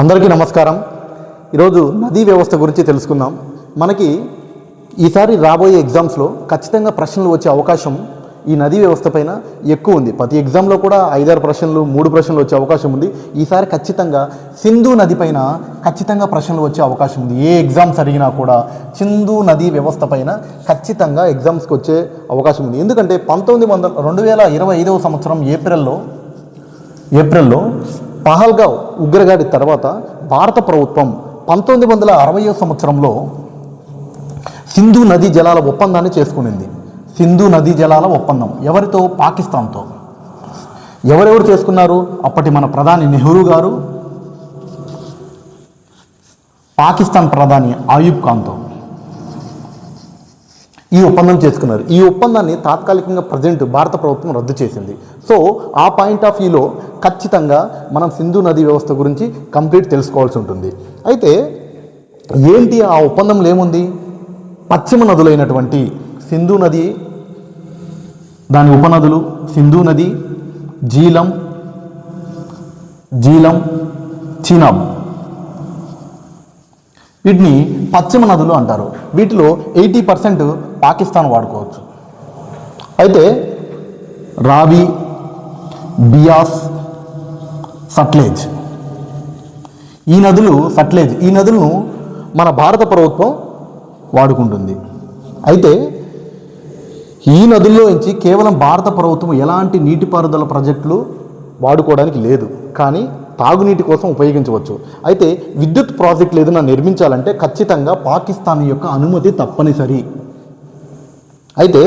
అందరికీ నమస్కారం. ఈరోజు నదీ వ్యవస్థ గురించి తెలుసుకుందాం. మనకి ఈసారి రాబోయే ఎగ్జామ్స్లో ఖచ్చితంగా ప్రశ్నలు వచ్చే అవకాశం ఈ నదీ వ్యవస్థ పైన ఎక్కువ ఉంది. ప్రతి ఎగ్జామ్లో కూడా ఐదారు ప్రశ్నలు మూడు ప్రశ్నలు వచ్చే అవకాశం ఉంది. ఈసారి ఖచ్చితంగా సింధు నది పైన ఖచ్చితంగా ప్రశ్నలు వచ్చే అవకాశం ఉంది. ఏ ఎగ్జామ్స్ అడిగినా కూడా సింధు నదీ వ్యవస్థ పైన ఖచ్చితంగా ఎగ్జామ్స్కి వచ్చే అవకాశం ఉంది. ఎందుకంటే పంతొమ్మిది వందల రెండు వేల ఇరవై ఐదవ సంవత్సరం ఏప్రిల్లో ఏప్రిల్లో పహల్గావ్ ఉగ్రగాడి తర్వాత భారత ప్రభుత్వం పంతొమ్మిది వందల అరవయో సంవత్సరంలో సింధు నదీ జలాల ఒప్పందాన్ని చేసుకునింది. సింధు నదీ జలాల ఒప్పందం. ఎవరితో? పాకిస్తాన్తో. ఎవరెవరు చేసుకున్నారు? అప్పటి మన ప్రధాని నెహ్రూ గారు పాకిస్తాన్ ప్రధాని ఆయూబ్ ఖాన్తో. ఈ ఒప్పందం చేసుకున్నారు. ఈ ఒప్పందాన్ని తాత్కాలికంగా ప్రజెంట్ భారత ప్రభుత్వం రద్దు చేసింది. సో ఆ పాయింట్ ఆఫ్ వ్యూలో ఖచ్చితంగా మనం సింధు నది వ్యవస్థ గురించి కంప్లీట్ తెలుసుకోవాల్సి ఉంటుంది. అయితే ఏంటి ఆ ఒప్పందంలో ఏముంది? పశ్చిమ నదులైనటువంటి సింధు నది దాని ఉపనదులు సింధు నది జీలం జీలం చీనాబ్. వీటిని పశ్చిమ నదులు అంటారు. వీటిలో ఎయిటీ పర్సెంట్ పాకిస్తాన్ వాడుకోవచ్చు. అయితే రావి బియాస్ సట్లేజ్. ఈ నదులు సట్లేజ్. ఈ నదులను మన భారత ప్రభుత్వం వాడుకుంటుంది. అయితే ఈ నదుల్లో నుంచి కేవలం భారత ప్రభుత్వం ఎలాంటి నీటిపారుదల ప్రాజెక్టులు వాడుకోవడానికి లేదు. కానీ తాగునీటి కోసం ఉపయోగించవచ్చు. అయితే విద్యుత్ ప్రాజెక్టులు ఏదైనా నిర్మించాలంటే ఖచ్చితంగా పాకిస్తాన్ యొక్క అనుమతి తప్పనిసరి. అయితే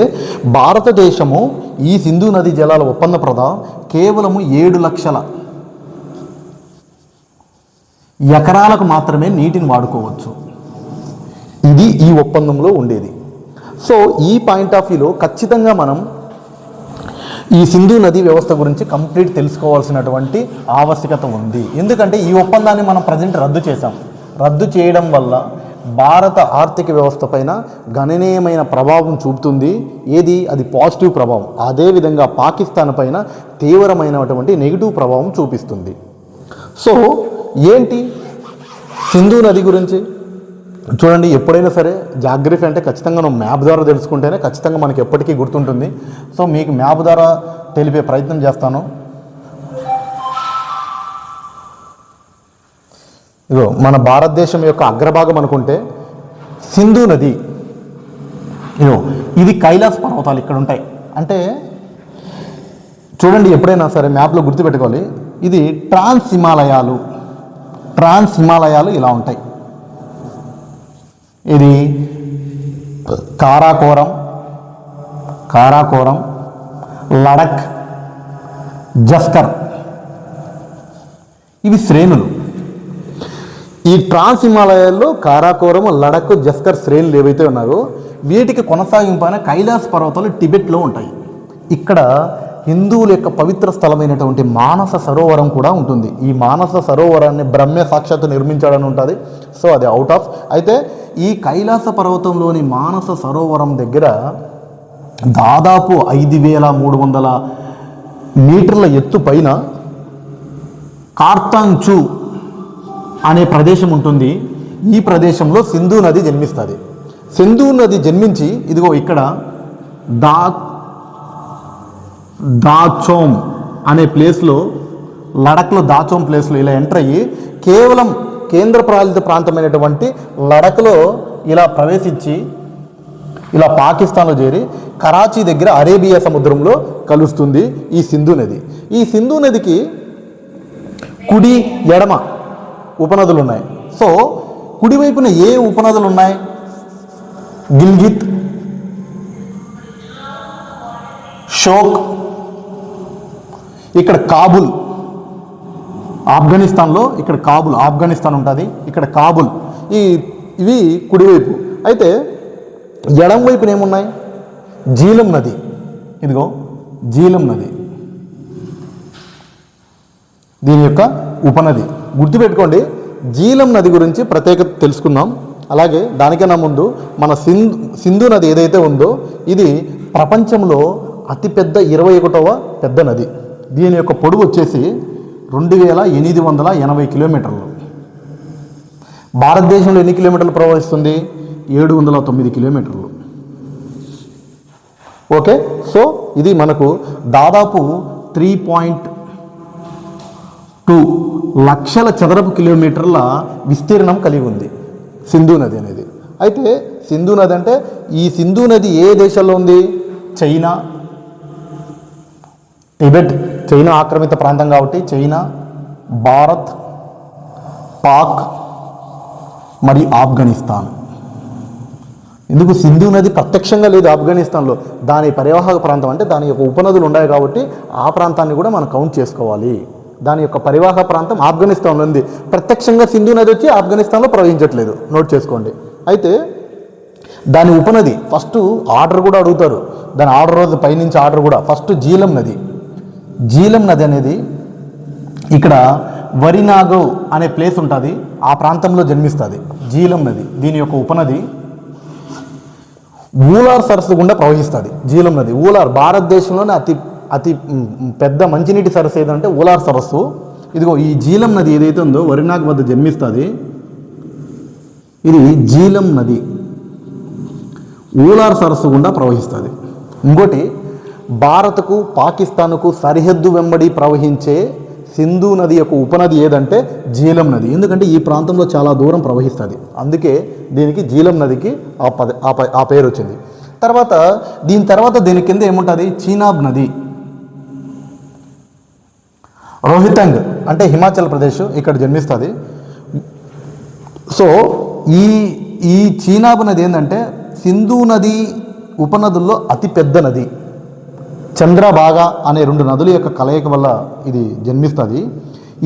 భారతదేశము ఈ సింధు నది జలాల ఒప్పంద ప్రద కేవలము ఏడు లక్షల ఎకరాలకు మాత్రమే నీటిని వాడుకోవచ్చు. ఇది ఈ ఒప్పందంలో ఉండేది. సో ఈ పాయింట్ ఆఫ్ వ్యూలో ఖచ్చితంగా మనం ఈ సింధు నది వ్యవస్థ గురించి కంప్లీట్ తెలుసుకోవాల్సినటువంటి ఆవశ్యకత ఉంది. ఎందుకంటే ఈ ఒప్పందాన్ని మనం ప్రజెంట్ రద్దు చేశాం. రద్దు చేయడం వల్ల భారత ఆర్థిక వ్యవస్థ పైన గణనీయమైన ప్రభావం చూపుతుంది. ఏది? అది పాజిటివ్ ప్రభావం. అదేవిధంగా పాకిస్తాన్ పైన తీవ్రమైనటువంటి నెగిటివ్ ప్రభావం చూపిస్తుంది. సో ఏంటి? సింధు నది గురించి చూడండి ఎప్పుడైనా సరే జాగ్రఫీ అంటే ఖచ్చితంగా మనం మ్యాప్ ద్వారా తెలుసుకుంటేనే ఖచ్చితంగా మనకి ఎప్పటికీ గుర్తుంటుంది. సో మీకు మ్యాప్ ద్వారా తెలిపే ప్రయత్నం చేస్తాను. ఇగో మన భారతదేశం యొక్క అగ్రభాగం అనుకుంటే సింధు నది. ఇదో ఇది కైలాస్ పర్వతాలు ఇక్కడ ఉంటాయి. అంటే చూడండి ఎప్పుడైనా సరే మ్యాప్లో గుర్తుపెట్టుకోవాలి. ఇది ట్రాన్స్ హిమాలయాలు. ట్రాన్స్ హిమాలయాలు ఇలా ఉంటాయి. ఇది కారాకోరం కారాకోరం లడక్ జస్కర్. ఇవి శ్రేణులు. ఈ ట్రాన్స్ హిమాలయాల్లో కారాకోరం లడక్ జస్కర్ శ్రేణులు ఏవైతే ఉన్నాయో వీటికి కొనసాగింపైన కైలాస్ పర్వతాలు టిబెట్లో ఉంటాయి. ఇక్కడ హిందువుల యొక్క పవిత్ర స్థలమైనటువంటి మానస సరోవరం కూడా ఉంటుంది. ఈ మానస సరోవరాన్ని బ్రహ్మ సాక్షాత్తు నిర్మించాడని ఉంటుంది. సో అది అవుట్ ఆఫ్ అయితే ఈ కైలాస పర్వతంలోని మానస సరోవరం దగ్గర దాదాపు ఐదు వేల మూడు వందల మీటర్ల ఎత్తు పైన కార్తాంచు అనే ప్రదేశం ఉంటుంది. ఈ ప్రదేశంలో సింధు నది జన్మిస్తుంది. సింధు నది జన్మించి ఇదిగో ఇక్కడ దా దాచోమ్ అనే ప్లేస్లో లడఖ్లో దాచోమ్ ప్లేస్లో ఇలా ఎంటర్ అయ్యి కేవలం కేంద్ర పాలిత ప్రాంతమైనటువంటి లడఖ్లో ఇలా ప్రవేశించి ఇలా పాకిస్తాన్లో చేరి కరాచీ దగ్గర అరేబియా సముద్రంలో కలుస్తుంది ఈ సింధు నది. ఈ సింధు నదికి కుడి ఎడమ ఉపనదులు ఉన్నాయి సో కుడివైపున ఏ ఉపనదులు ఉన్నాయి గిల్గిత్ షోక్ ఇక్కడ కాబుల్ ఆఫ్ఘనిస్తాన్లో ఇక్కడ కాబుల్ ఆఫ్ఘనిస్తాన్ ఉంటుంది ఇక్కడ కాబుల్ ఈ ఇవి కుడివైపు. అయితే ఎడం వైపున ఏమున్నాయి? జీలం నది. ఇదిగో జీలం నది. దీని యొక్క ఉపనది. గుర్తుపెట్టుకోండి జీలం నది గురించి ప్రత్యేకత తెలుసుకుందాం. అలాగే దానికన్నా ముందు మన సింధు సింధు నది ఏదైతే ఉందో ఇది ప్రపంచంలో అతిపెద్ద ఇరవై ఒకటవ పెద్ద నది. దీని యొక్క పొడవు వచ్చేసి రెండు వేల ఎనిమిది వందల ఎనభై కిలోమీటర్లు. భారతదేశంలో ఎన్ని కిలోమీటర్లు ప్రవహిస్తుంది? ఏడు వందల తొమ్మిది కిలోమీటర్లు. ఓకే? సో ఇది మనకు దాదాపు త్రీ పాయింట్ టూ లక్షల చదరపు కిలోమీటర్ల విస్తీర్ణం కలిగి ఉంది సింధు నది అనేది. అయితే సింధు నది అంటే ఈ సింధు నది ఏ దేశంలో ఉంది? చైనా. టిబెట్ చైనా ఆక్రమిత ప్రాంతం కాబట్టి చైనా భారత్ పాక్ మరియు ఆఫ్ఘనిస్తాన్. ఎందుకు సింధు నది ప్రత్యక్షంగా లేదు ఆఫ్ఘనిస్తాన్లో? దాని పరివాహక ప్రాంతం అంటే దాని యొక్క ఉపనదులు ఉన్నాయి కాబట్టి ఆ ప్రాంతాన్ని కూడా మనం కౌంట్ చేసుకోవాలి. దాని యొక్క పరివాహ ప్రాంతం ఆఫ్ఘనిస్తాన్లో ఉంది. ప్రత్యక్షంగా సింధు నది వచ్చి ఆఫ్ఘనిస్తాన్లో ప్రవహించట్లేదు. నోట్ చేసుకోండి. అయితే దాని ఉపనది ఫస్ట్ ఆర్డర్ కూడా అడుగుతారు. దాని ఆర్డర్ రోజు పైనుంచి ఆర్డర్ కూడా. ఫస్ట్ జీలం నది. జీలం నది అనేది ఇక్కడ వరినాగవ్ అనే ప్లేస్ ఉంటుంది. ఆ ప్రాంతంలో జన్మిస్తుంది. జీలం నది. దీని యొక్క ఉపనది ఊలార్ సరస్సు గుండా ప్రవహిస్తుంది. జీలం నది. ఊలార్ భారతదేశంలోనే అతి అతి పెద్ద మంచినీటి సరస్సు ఏదంటే ఉలార్ సరస్సు. ఇదిగో ఈ జీలం నది ఏదైతే ఉందో వరినాగ్ వద్ద జన్మిస్తుంది ఇది జీలం నది. ఊలార్ సరస్సు గుండా ప్రవహిస్తుంది. ఇంకోటి భారత్కు పాకిస్తాన్కు సరిహద్దు వెంబడి ప్రవహించే సింధు నది యొక్క ఉపనది ఏదంటే జీలం నది. ఎందుకంటే ఈ ప్రాంతంలో చాలా దూరం ప్రవహిస్తుంది. అందుకే దీనికి జీలం నదికి ఆ పద ఆ ఆ పేరు వచ్చింది తర్వాత దీని తర్వాత దీని కింద ఏముంటుంది? చీనాబ్ నది. రోహితంగ్ అంటే హిమాచల్ ప్రదేశ్ ఇక్కడ జన్మిస్తుంది. సో ఈ ఈ చీనాబు నది ఏంటంటే సింధు నది ఉపనదుల్లో అతి పెద్ద నది. చంద్రభాగ అనే రెండు నదుల యొక్క కలయిక వల్ల ఇది జన్మిస్తుంది.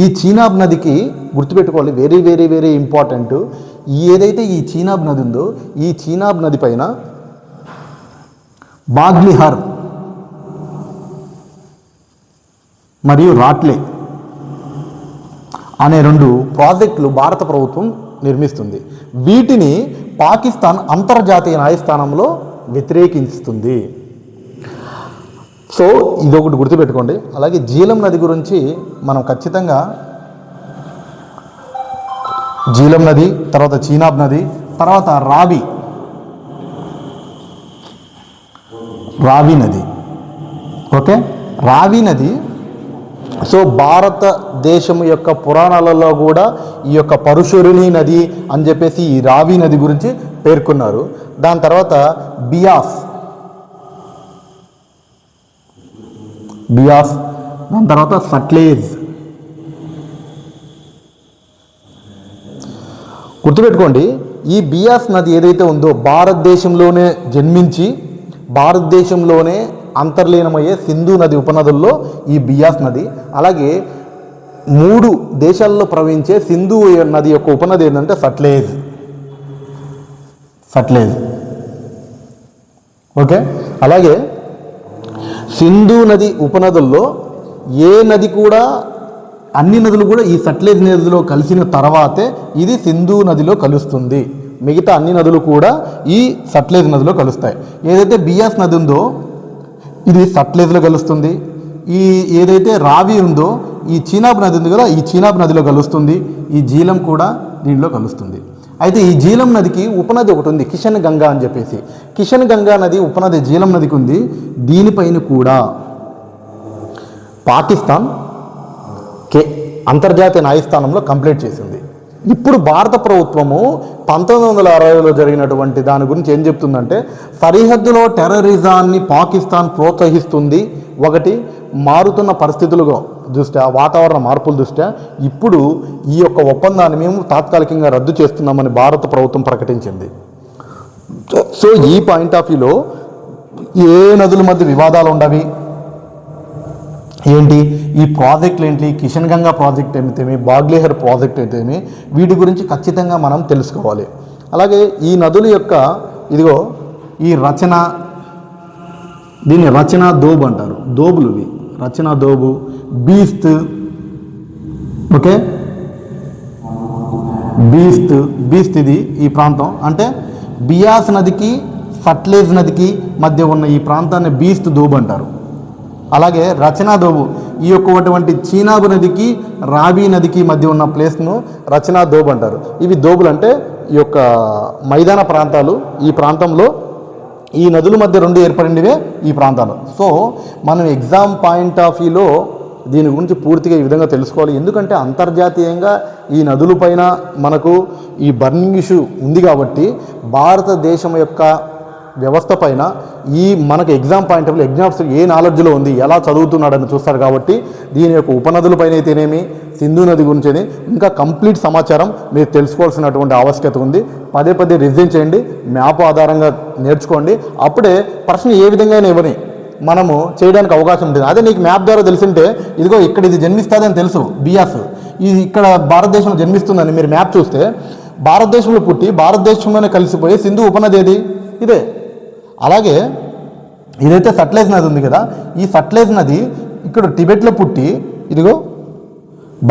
ఈ చీనాబ్ నదికి గుర్తుపెట్టుకోవాలి వెరీ వెరీ వెరీ ఇంపార్టెంట్ ఏదైతే ఈ చీనాబ్ నది ఉందో ఈ చీనాబ్ నది పైన బాగ్లిహార్ మరియు రాట్లే అనే రెండు ప్రాజెక్టులు భారత ప్రభుత్వం నిర్మిస్తుంది. వీటిని పాకిస్తాన్ అంతర్జాతీయ న్యాయస్థానంలో వ్యతిరేకిస్తుంది. సో ఇది ఒకటి గుర్తుపెట్టుకోండి. అలాగే జీలం నది గురించి మనం ఖచ్చితంగా జీలం నది తర్వాత చీనాబ్ నది తర్వాత రావి. రావి నది. ఓకే? రావి నది సో భారతదేశం యొక్క పురాణాలలో కూడా ఈ యొక్క పరుశురిణి నది అని చెప్పేసి ఈ రావి నది గురించి పేర్కొన్నారు. దాని తర్వాత బియాస్. బియాస్. దాని తర్వాత సట్లేజ్. గుర్తుపెట్టుకోండి ఈ బియాస్ నది ఏదైతే ఉందో భారతదేశంలోనే జన్మించి భారతదేశంలోనే అంతర్లీనమయ్యే సింధు నది ఉపనదుల్లో ఈ బియాస్ నది. అలాగే మూడు దేశాల్లో ప్రవహించే సింధు నది యొక్క ఉపనది ఏంటంటే సట్లేజ్. సట్లేజ్. ఓకే? అలాగే సింధు నది ఉపనదుల్లో ఏ నది కూడా అన్ని నదులు కూడా ఈ సట్లేజ్ నదిలో కలిసిన తర్వాతే ఇది సింధు నదిలో కలుస్తుంది. మిగతా అన్ని నదులు కూడా ఈ సట్లేజ్ నదిలో కలుస్తాయి. ఏదైతే బియాస్ నది ఉందో ఇది సట్లేజ్లో కలుస్తుంది. ఈ ఏదైతే రావి ఉందో ఈ చీనాబ్ నది ఉంది కదా ఈ చీనాబ్ నదిలో కలుస్తుంది. ఈ జీలం కూడా దీనిలో కలుస్తుంది. అయితే ఈ జీలం నదికి ఉపనది ఒకటి ఉంది కిషన్ గంగా అని చెప్పేసి. కిషన్ గంగా నది ఉపనది జీలం నదికి ఉంది. దీనిపైన కూడా పాకిస్తాన్ కే అంతర్జాతీయ న్యాయస్థానంలో కంప్లైంట్ చేసింది. ఇప్పుడు భారత ప్రభుత్వము పంతొమ్మిది వందల అరవైలో జరిగినటువంటి దాని గురించి ఏం చెప్తుందంటే సరిహద్దులో టెర్రరిజాన్ని పాకిస్తాన్ ప్రోత్సహిస్తుంది. ఒకటి మారుతున్న పరిస్థితులుగా దృష్ట్యా వాతావరణ మార్పుల దృష్ట్యా ఇప్పుడు ఈ యొక్క ఒప్పందాన్ని మేము తాత్కాలికంగా రద్దు చేస్తున్నామని భారత ప్రభుత్వం ప్రకటించింది. సో ఈ పాయింట్ ఆఫ్ వ్యూలో ఏ నదుల మధ్య వివాదాలు ఉండవి? ఏంటి? ఈ ప్రాజెక్టులు ఏంటి? కిషన్ గంగా ప్రాజెక్ట్ ఏమితేమి బాగ్లేహర్ ప్రాజెక్ట్ అయితేమి వీటి గురించి ఖచ్చితంగా మనం తెలుసుకోవాలి. అలాగే ఈ నదుల యొక్క ఇదిగో ఈ రచన దీన్ని రచన దోబు అంటారు. దోబులు ఇవి. రచన దోబు బీస్త్ ఓకే? బీస్త్ బీస్త్ ఇది ఈ ప్రాంతం. అంటే బియాస్ నదికి సట్లేజ్ నదికి మధ్య ఉన్న ఈ ప్రాంతాన్ని బీస్త్ దోబు అంటారు. అలాగే రచనా దోబు ఈ యొక్కటువంటి చీనాబు నదికి రావి నదికి మధ్య ఉన్న ప్లేస్ను రచనాదోబు అంటారు. ఇవి దోబులు అంటే ఈ యొక్క మైదాన ప్రాంతాలు ఈ ప్రాంతంలో ఈ నదుల మధ్య రెండు ఏర్పడినవే ఈ ప్రాంతాలు. సో మనం ఎగ్జామ్ పాయింట్ ఆఫ్ వ్యూలో దీని గురించి పూర్తిగా ఈ విధంగా తెలుసుకోవాలి. ఎందుకంటే అంతర్జాతీయంగా ఈ నదుల పైన మనకు ఈ బర్నింగ్ ఇష్యూ ఉంది కాబట్టి భారతదేశం యొక్క వ్యవస్థ పైన ఈ మనకు ఎగ్జామ్ పాయింట్ ఆఫ్ ఎగ్జామ్స్ ఏ నాలెడ్జ్లో ఉంది ఎలా చదువుతున్నాడని చూస్తారు కాబట్టి దీని యొక్క ఉపనదుల పైన అయితేనేమి సింధు నది గురించి ఇంకా కంప్లీట్ సమాచారం మీరు తెలుసుకోవాల్సినటువంటి ఆవశ్యకత ఉంది. పదే పదే రిజైన్ చేయండి మ్యాప్ ఆధారంగా నేర్చుకోండి. అప్పుడే ప్రశ్న ఏ విధంగా ఇవ్వని మనము చేయడానికి అవకాశం ఉంటుంది. అదే నీకు మ్యాప్ ద్వారా తెలిసింటే ఇదిగో ఇక్కడ ఇది జన్మిస్తుందని తెలుసు బియాస్ ఇది ఇక్కడ భారతదేశంలో జన్మిస్తుందని మీరు మ్యాప్ చూస్తే భారతదేశంలో పుట్టి భారతదేశంలోనే కలిసిపోయే సింధు ఉపనది ఏది? ఇదే. అలాగే ఇదైతే సట్లైజ్ నది ఉంది కదా ఈ సట్లైజ్ నది ఇక్కడ టిబెట్లో పుట్టి ఇదిగో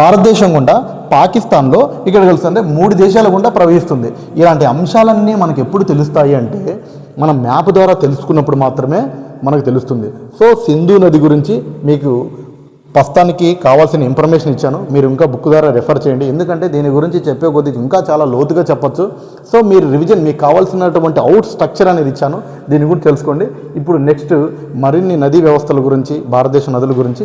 భారతదేశం గుండా పాకిస్తాన్లో ఇక్కడ కలుస్తుంది మూడు దేశాల గుండా ప్రవహిస్తుంది. ఇలాంటి అంశాలన్నీ మనకు ఎప్పుడు తెలుస్తాయి అంటే మనం మ్యాప్ ద్వారా తెలుసుకున్నప్పుడు మాత్రమే మనకు తెలుస్తుంది. సో సింధు నది గురించి మీకు ప్రస్తుతానికి కావాల్సిన ఇన్ఫర్మేషన్ ఇచ్చాను. మీరు ఇంకా బుక్ ద్వారా రెఫర్ చేయండి. ఎందుకంటే దీని గురించి చెప్పే కొద్దీ ఇంకా చాలా లోతుగా చెప్పొచ్చు. సో మీరు రివిజన్ మీకు కావాల్సినటువంటి అవుట్ స్ట్రక్చర్ అనేది ఇచ్చాను. దీని గురించి తెలుసుకోండి. ఇప్పుడు నెక్స్ట్ మరిన్ని నదీ వ్యవస్థల గురించి భారతదేశ నదుల గురించి